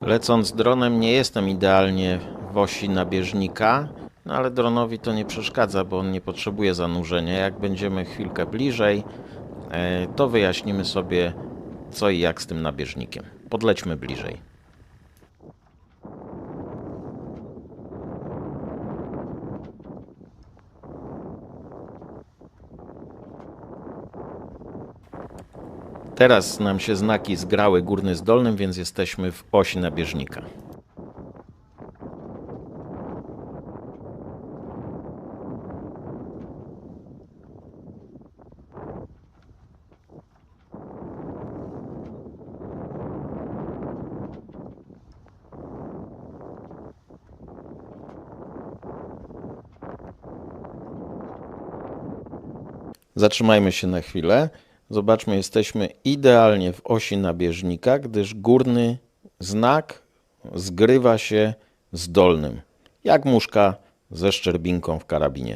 Lecąc dronem nie jestem idealnie w osi nabieżnika, no ale dronowi to nie przeszkadza, bo on nie potrzebuje zanurzenia. Jak będziemy chwilkę bliżej, e, to wyjaśnimy sobie co i jak z tym nabieżnikiem. Podlećmy bliżej. Teraz nam się znaki zgrały górny z dolnym, więc jesteśmy w osi nabieżnika. Zatrzymajmy się na chwilę. Zobaczmy, jesteśmy idealnie w osi nabieżnika, gdyż górny znak zgrywa się z dolnym, jak muszka ze szczerbinką w karabinie.